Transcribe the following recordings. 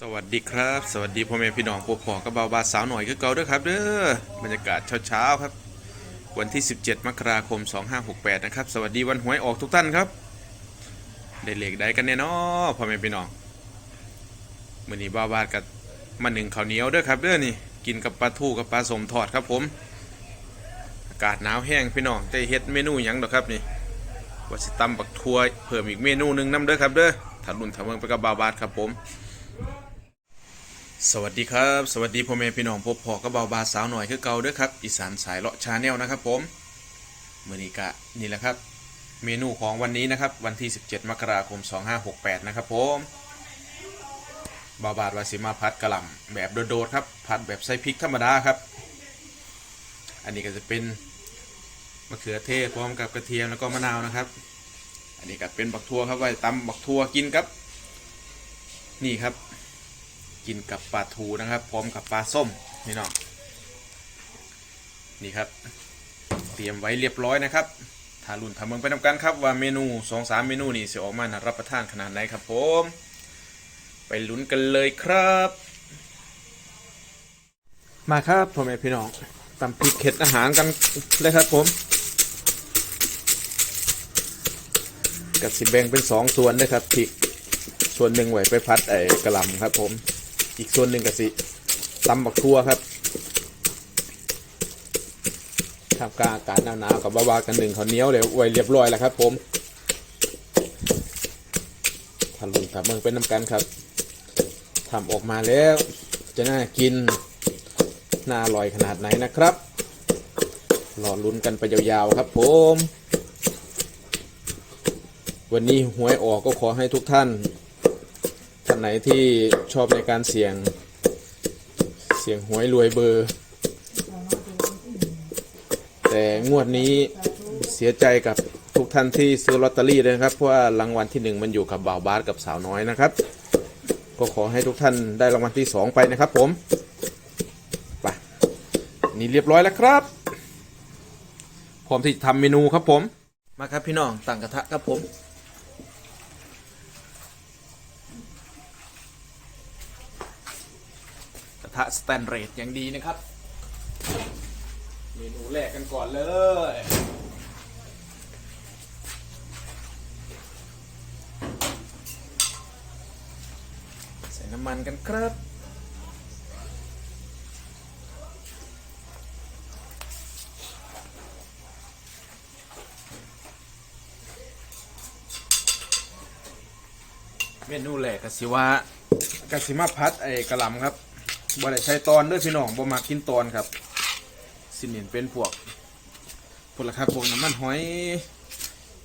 สวัสดีครับ สวัสดีพ่อแม่พี่น้องพวกพ่อกับเบาบาสาวหน่อยคือเก่าด้อครับเด้อบรรยากาศเช้าๆครับ วันที่ 17 มกราคม 2568 นะครับ สวัสดีวันหวยออกทุกท่านครับ ได้เลขได้กันแน่นอพ่อแม่พี่น้องมื้อนี้บาบาดกับมาหนึ่งข้าวเหนียวเด้อครับเด้อนี่กินกับปลาทูกับปลาสมทอดครับผมอากาศหนาวแห้งพี่น้องแต่เฮ็ดเมนูหยังดอกครับนี่ว่าสิตำบักทัวเพิ่มอีกเมนูหนึ่งนํเด้อครับเด้อถ้ารุ่นถ้าเมืองไปกับบาบาดครับผม สวัสดีครับ สวัสดีพ่อแม่พี่น้องพบพอกับเบาบาสาวหน่อยคือเก่าเด้อครับอีสานสายเลาะชาแนลนะครับผมมือนี้กะนี่แหละครับ เมนูของวันนี้นะครับ วันที่ 17 มกราคม 2568 นะครับผมบาบาดวาสิมาพัดกะลำแบบโดดๆครับผัดแบบใส่พริกธรรมดาครับ อันนี้ก็จะเป็นมะเขือเทศพร้อมกับกระเทียมแล้วก็มะนาวนะครับ อันนี้ก็เป็นบักทั่วครับไว้ตำบักทั่วกินครับ นี่ครับ กินกับปลาทูนะครับ พร้อมกับปลาส้มนี่เนาะนี่ครับ เตรียมไว้เรียบร้อยนะครับทารุนทำเมืองไปทำกันครับว่าเมนูสองสามเมนูนี่จะออกมาน่ารับประทานขนาดไหนครับผมไปลุ้นกันเลยครับ มาครับพ่อแม่พี่น้องตำพริกเข็ดอาหารกันเลยครับผมกับสิแบ่งเป็นสองส่วนนะครับพริกส่วนหนึ่งไว้ไปพัดไอ้กระลำครับผม อีกส่วนหนึ่งก็สิตำบักทั่วครับท่ามกลางอากาศหนาวๆกับบ้าๆกันหนึ่งเขาเนี้ยวเดี๋ยไว้เรียบร้อยแล้วครับ ผมทำลุงทำเมืองเป็นน้ำกันครับทำออกมาแล้ว จะน่ากินน่าอร่อยขนาดไหนนะครับรอลุ้นกันไปยาวๆครับ ผม วันนี้หวยออกก็ขอให้ทุกท่าน ไหนที่ชอบในการเสี่ยง เสี่ยงหวยรวยเบอร์ แต่งวดนี้เสียใจกับทุกท่านที่ซื้อลอตเตอรี่เลยนะครับ เพราะว่ารางวัลที่หนึ่งมันอยู่กับบ่าวบาสกับสาวน้อยนะครับ ก็ขอให้ทุกท่านได้รางวัลที่สองไปนะครับผมไปนี่เรียบร้อยแล้วครับพร้อมที่จะทำเมนูครับผม มาครับพี่น้องตั้งกระทะครับผม กระ ทะสแตนเลสอย่างดีนะครับ เมนูแรกกันก่อนเลยใส่น้ำมันกันครับเมนูแรกกสิว่ากสิมาพัดไอ้กระหลำครับ บ่ได้ใช้ตอนด้วยพี่น้องบ่มากินตอนครับ สิเนียนเป็นพวกผลครับพวกน้ำมันหอย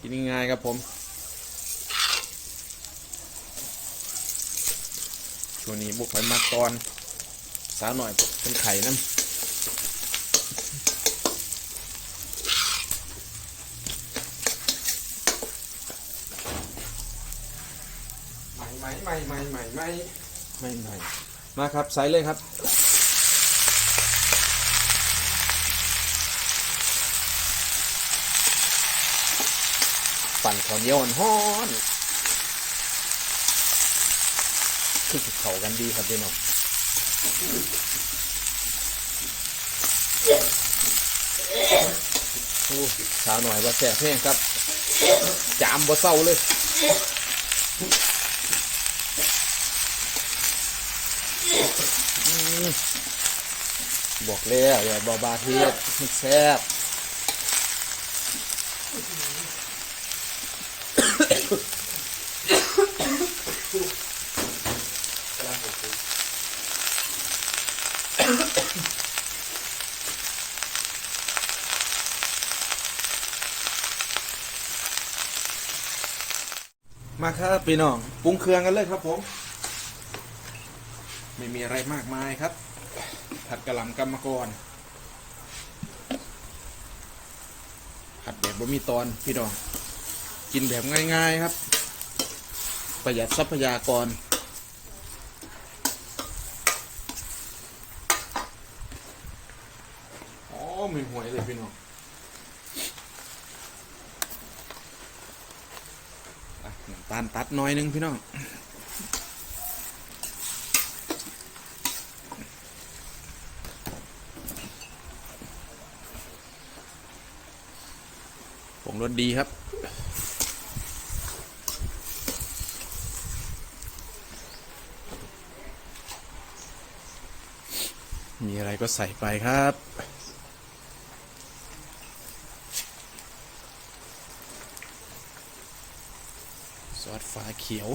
กินง่ายครับผมช่วงนี้บุกไปมาตอนสาหน่อยเป็นไข่นั่นใหม่ใหม่ใหม่ใหม่ใหม่ใหม่ใหม่ มาครับใส่เลยครับ ปั่นข้าวเหนียวฮ้อนคือเขากันดีครับพี่น้องโอ้สาวหน่อยว่าแสบแห้งครับ จามบ่เศร้าเลยอืม บอกแล้วอย่าบาบาเทียดมันแซ่บมาครับพี่น้องปรุงเครื่องกันเลยครับผม ไม่มีอะไรมากมายครับ ผัดกะหล่ำกำมะกรผัดแบบบ่มีตอนพี่น้อง กินแบบง่าย ๆครับ ประหยัดทรัพยากร อ๋อมีหวยเลยพี่น้องอะน้ำตาลตัดหน้อยหนึงพี่น้อง รสดีครับ มีอะไรก็ใส่ไปครับ ซอสฟ้าเขียว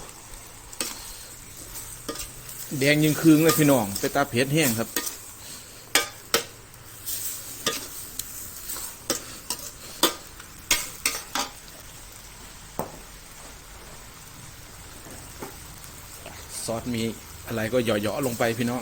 แดงยิงคืงเลยพี่น้อง ไปตาเผ็ดแห้งครับ มีอะไรก็หย่อๆลงไปพี่น้อง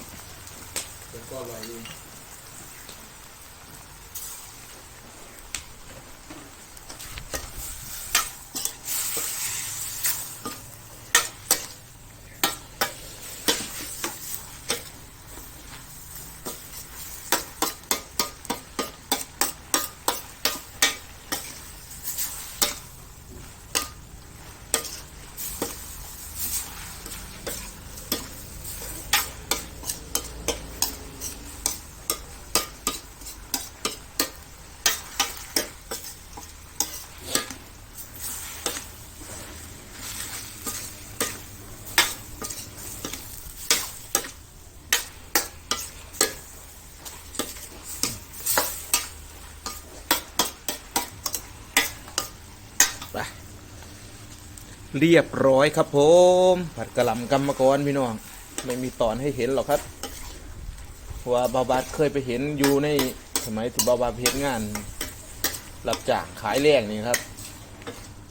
เรียบร้อยครับผม ผัดกระหล่ำกำมกรพี่น้อง ไม่มีตอนให้เห็นหรอกครับว่าบาบาดเคยไปเห็นอยู่ในสมัยที่บาบาดเพ็นงาน รับจ้างขายแรงนี่ครับ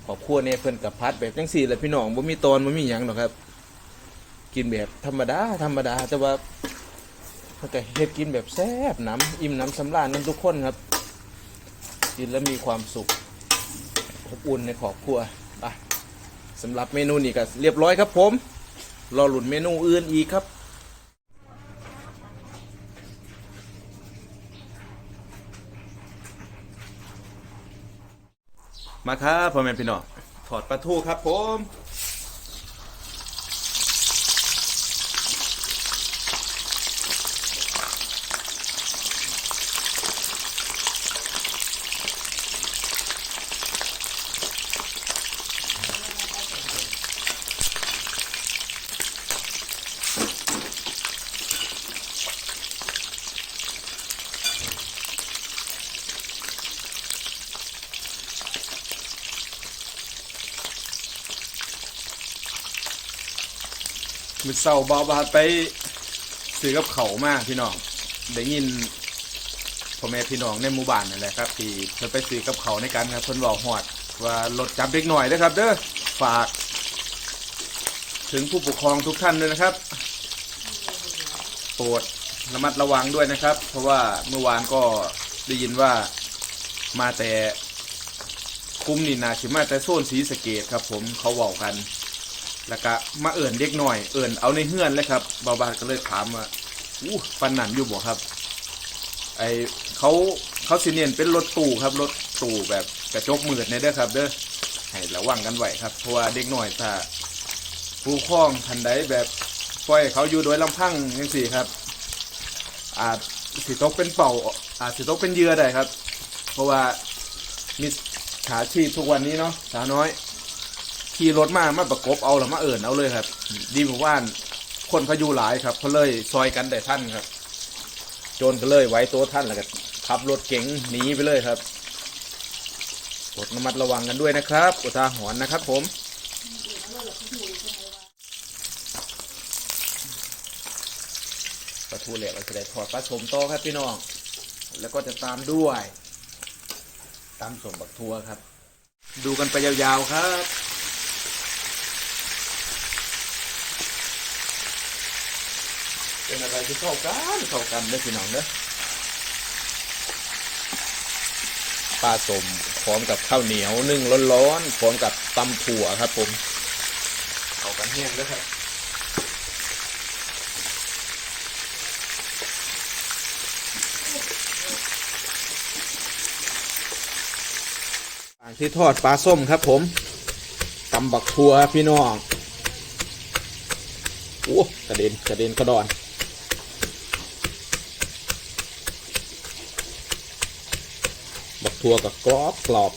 ขอบครัวเนี่ยเพิ่นกับพัดแบบจังสี่แหละพี่น้องบ่มีตอนบ่มีหยังหรอกครับ กินแบบธรรมดาธรรมดาแต่ว่าเพิ่นก็เฮ็ดกินแบบแซ่บน้ำอิ่มน้ำสำราญกันทุกคนครับ กินแล้วมีความสุขอบอุ่นในครอบครัว สำหรับเมนูนี้ก็เรียบร้อยครับผมรอหลุนเมนูอื่นอีกครับมาครับพ่อแม่พี่น้องถอดปลาทูครับผม มือเศร้าเบาบาไปซื้อกับเขามากพี่น้องได้ยินพ่อแม่พี่น้องในหมู่บ้านนั่นแหละครับที่เพิ่นไปซื้อกับเขาในกันครับเพิ่นบอกฮอดว่ารถจับเด็กหน่อยเด้อครับ เด้อฝาก ถึงผู้ปกครองทุกท่านด้วยนะครับโปรดระมัดระวังด้วยนะครับ เพราะว่าเมื่อวานก็ได้ยินว่ามาแต่คุ้มนี่นาชิมาแต่โซนสีสเกตครับ ผมเขาเว้ากัน แล้วก็มาเอิ่นเด็กหน่อย เอิ่นเอาในเฮือนเลยครับบาบาก็เลยถามว่าอู้ปันหนันอยู่บ่ครับไอเขาเขาสิเนียนเป็นรถตู้ครับรถตู้แบบกระจกมืดเนี่ยเด้อครับ เด้อให้ระวังกันไว้ครับเพราะว่าเด็กหน่อยถ้าผู้ครองทันใดแบบปล่อยเขาอยู่โดยลำพังยังสี่ครับ อาจสิตกเป็นเป่าอาจสิตกเป็นเยื่อได้ครับ เพราะว่ามิจฉาชีพทุกวันนี้เนาะสาวน้อย ขี่รถมามาประกบเอาหรือมาเอิ่นเอาเลยครับ ดีกว่าว่านคนเขาอยู่หลายครับเขาเลยซอยกันแต่ท่านครับ โจรก็เลยไว้ตัวท่านแล้วก็ขับรถเก๋งหนีไปเลยครับกดระมัดระวังกันด้วยนะครับอุทาหรณ์นะครับ ผมปลาทูเหลวเราจะได้ทอดปลาสมโตครับพี่น้อง แล้วก็จะตามด้วยตามสมบักทัวครับ ดูกันไปยาวๆครับ เป็นอะไร ที่เข้ากันเข้ากันเด้อพี่น้องเด้อปลาสมพร้อมกับข้าวเหนียวนึ่งร้อนๆพร้อมกับตำถั่วครับ ผมเข้ากันแห้งเด้อครับที่ทอดปลาส้มครับ ผมตำบักทัวพี่น้องโอ้กระเด็นกระเด็นกระดอน ถั่วกับกรอบกรอบ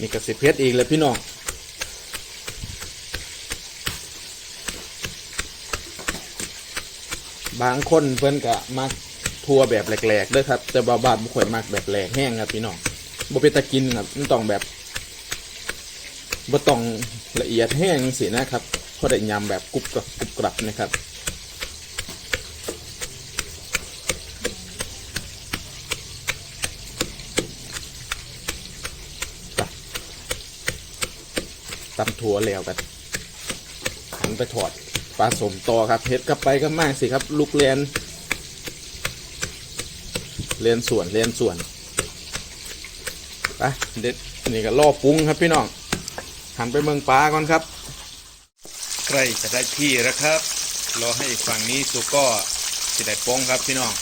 นี่กระสิเพชรอีกเลยพี่น้องบางคนเพิ่นก็มักทัวแบบแหลกๆด้วยครับ แต่บาบาดบุข่อยมักแบบแหลกแห้งครับพี่น้องบ่เปตะกินครับมันต้องแบบบ่ต้องละเอียดแห้งสินะครับเพอได้ยำแบบกรุบกับกรุบกรับนะครับ ตำถั่วแล้วกันหันไปถอดปลาสมต่อครับเฮ็ดกลับไปก็มากสิครับ ลูกเรียนเรียนส่วนเรียนส่วนไปเด็ดนี่ก็ล่อปรุงครับพี่น้องหันไปเมืองปลาก่อนครับ ใกล้จะได้ที่แล้วครับรอให้ฝั่งนี้สุกก็จะได้ปรุงครับพี่น้อง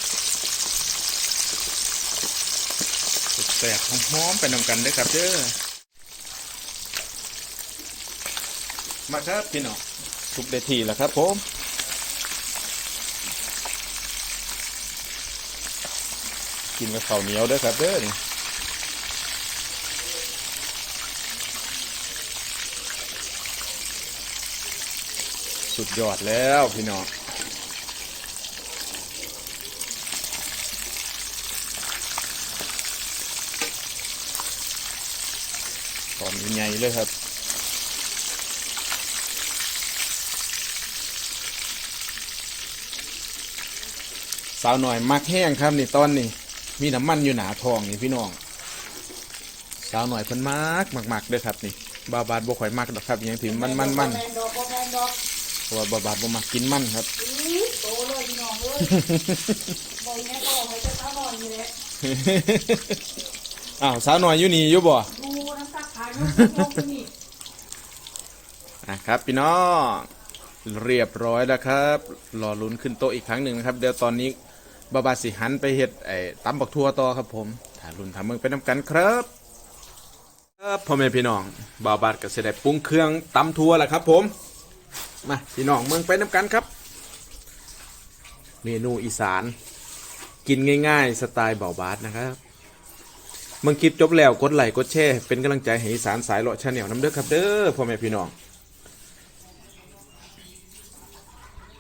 สุกแตกหอมๆไปนำกันด้อครับเด้อ มาครับพี่น้องทุกได้ทีแล้วครับผมกินกับข้าวเหนียวด้วยครับเด้อนี่สุดยอดแล้วพี่น้องตอนใหญ่เลยครับ สาวหน่อยมักแห้งครับนี่ตอนนี้มีน้ำมันอยู่หนาทองนี่พี่น้อง สาวหน่อยเพิ่นมักมักมักเด้อครับนี่บาบาดบ่ข่อยมักดอกครับอหยังถึงมันมันมันแมนดอกบ่แมนดอกเพราะว่าบาบาดบ่มักกินมันครับโตเลยพี่น้องเอ้ยบอกแม่ก็ให้เจ้าสาวหน่อยนี่แหละอ้าวสาวหน่อยอยู่นี่อยู่บ่ดูน้ำซักผ้าน้ำซักผ้านี่อะครับพี่น้องเรียบร้อยแล้วครับ รอลุ้นขึ้นโต๊ะอีกครั้งหนึ่งนะครับ เดี๋ยวตอนนี้ บาบาสิหันไปเฮ็ดไอ้ตำบักทัวต่อครับผมถ้าลุ้นทำมึงไปน้ำกันครับครับพ่อแม่พี่น้องบาบาดก็เสได็จปรุงเครื่องตำทัวแล้วครับผมมาพี่น้องเมืองไปน้ำกันครับ เมนูอีสาน กินง่ายๆ สไตล์เบาบาดนะครับเมืองคลิปจบแล้วกดไลค์กดแชร์เป็นกำลังใจให้อีสานสายเลาะชาแนลน้ำเด้อครับเด้อพ่อแม่พี่น้อง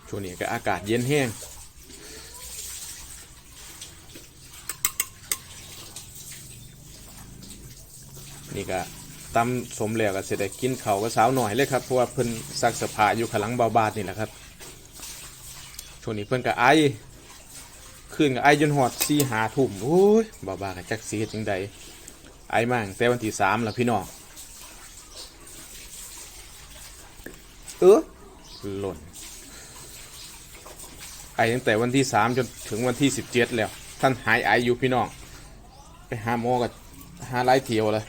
ช่วงนี้ก็อากาศเย็นแห้ง นี่ก็ตำสมแล้วก็เสร็จได้กินเขาวก็สาวหน่อยเลยครับเพราะว่าเพิ่นซักสภาอยู่ขางหลังเบาบาดนี่แหละครับช่วงนี้เพิ่นก็ไอขึ้นก็ไอจนหอดซีหาทุ่มโอ้ยเบาบาดก็จักสีเฮ็ดจังใดไอมากแต่วันที่สามแล้วพี่น้องเออหล่นไอตั้งแต่วันที่สามจนถึงวันที่สิบเจ็ดแล้ว ท่านหายไออยู่พี่น้อง ไปหาหมอกับหาไล่เทียวเลย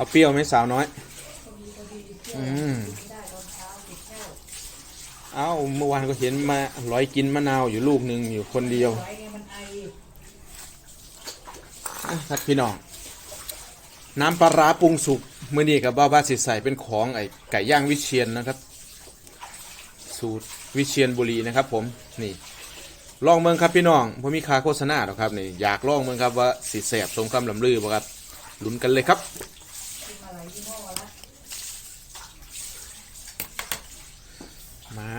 เอาเปรี้ยวไหมสาวน้อย อืมเอาเมื่อวานก็เห็นมาร้อยกินมะนาวอยู่ลูกหนึ่งอยู่คนเดียวไว้ไงมันไออะครับพี่น้อง น้ำปลาร้าปรุงสุกเมื่อนี้กับบ้าบ้าสิใส่เป็นของไอไก่ย่างวิเชียนนะครับ สูตรวิเชียนบุรีนะครับ ผมนี่ลองเมืองครับพี่น้องผมมีคาโฆษณาหรอกครับนี่อยากลองเมืองครับว่าสิแสบสมคำลำลือบ่ครับลุ้นกันเลยครับ ยี่ห้อละมา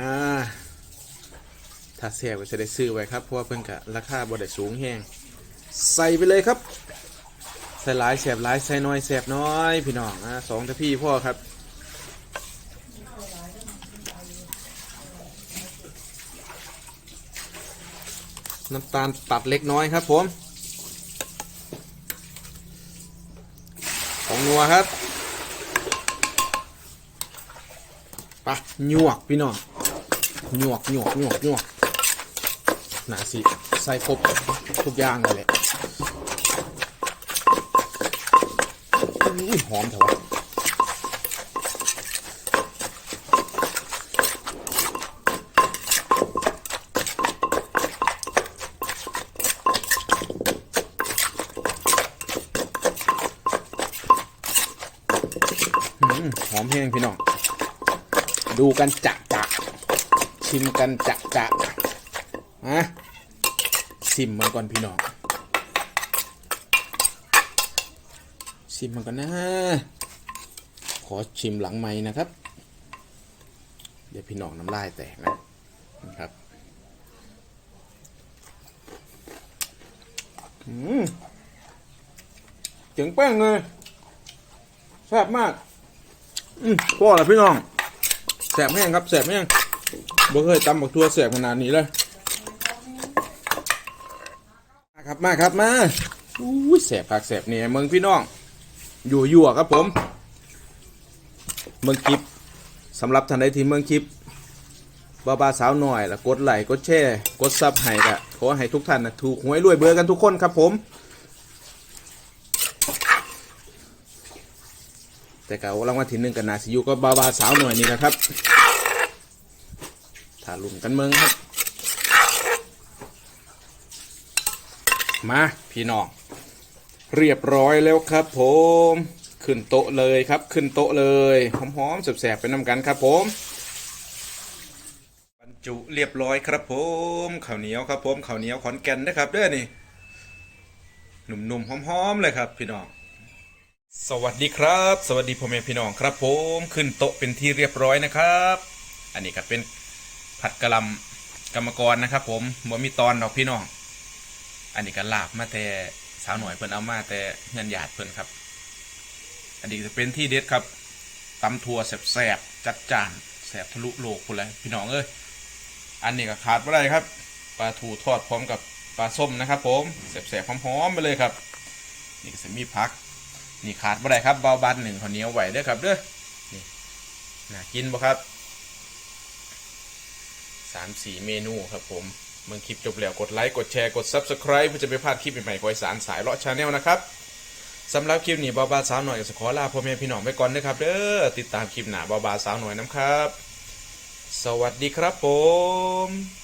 ถ้าแสบก็จะได้ซื้อไว้ครับเพราะว่าเพิ่นกะราคาบ่ได้สูงแห้งใส่ไปเลยครับ ใส่หลายแสบหลายใส่น้อยแสบน้อย พี่น้องนะสองทพี่พ่อครับน้ำตาลตัดเล็กน้อยครับผมของนัวครับไปะหยวกพี่น้องหยวกหยวกหยวกหยวกหนาสิใส่ครบทุกอย่างเลยแหละหอมเถอะวะอืมหอมแห้งพี่น้อง ดูกันจะจะชิมกันจะจะฮะซิมมันก่อนพี่น้องซิมมันก่อนนะ ขอชิมหลังไม้นะครับ เดี๋ยวพี่น้องน้ำลายแตกนะนะครับอืมเจ๋งแป้งเลยแซ่บมาก อืมพ่อละพี่น้อง แสบแห้งครับแสบแห้งบ่เคยตำบักทั่วแสบขนาดนี้เลยมาครับมาครับมาอุ้ยแสบปากแสบเนี่ยเมืองพี่น้อง อยู่ยั่วครับผม เมืองคลิปสำหรับท่านใดที่เมืองคลิปบาบาสาวหน่อยล้วกดไลค์กดแชร์กดซับให้กะขอให้ทุกท่านนะถูกหวยรวยเบอร์กันทุกคนครับผม แต่การางวัลที่หนึ่งกันนาซิยูก็บาบาสาวหน่อยนี่นะครับถ้าลุ่มกันเมืองครับ มาพี่น้องเรียบร้อยแล้วครับ ผม ขึ้นโต๊ะเลยครับ ขึ้นโต๊ะเลยหอมๆแสบๆเป็นน้ำกันครับ ผมบรรจุเรียบร้อยครับ ผมข้าวเหนียวครับ ผมข้าวเหนียวขอนแก่นนะครับเด้อนี่หนุ่มๆหอมๆเลยครับ พี่น้อง สวัสดีครับ สวัสดีพ่อแม่พี่น้องครับ ผมขึ้นโต๊ะเป็นที่เรียบร้อยนะครับ อันนี้ก็เป็นผัดกะหล่ำกรรมกรนะครับ ผมบ่มีตอนดอกพี่น้อง อันนี้ก็ลาบมาแต่สาวหน่อยเพิ่นเอามาแต่เงินหยาดเพิ่นครับ อันนี้จะเป็นที่เด็ดครับตำทัวแสบๆจัดจานแสบทะลุโลกพุ่นเลยพี่น้องเอ้ยอันนี้ก็ขาดไม่ได้ครับปลาทูทอดพร้อมกับปลาส้มนะครับ ผมแสบๆหอมๆไปเลยครับ นี่ก็จะมีพัก นี่ขาดไม่ได้ครับเบาบันหนึ่งข้าวเหนียวไหวเด้อครับเด้อนี่น่ากินบ่ครับสามสี่เมนูครับผมเมื่อคลิปจบแล้วกดไลค์กดแชร์กด Subscribe เพื่อจะไม่พลาดคลิปใหม่ๆของอีสารสายเลาะชาแนลนะครับสำหรับคลิปนี้บาบาสาวหน่อยก็ขอลาพ่อแม่พี่น้องไปก่อนนะครับเด้อติดตามคลิปหน้าบาบาสาวหน่อยน้ำครับ สวัสดีครับผม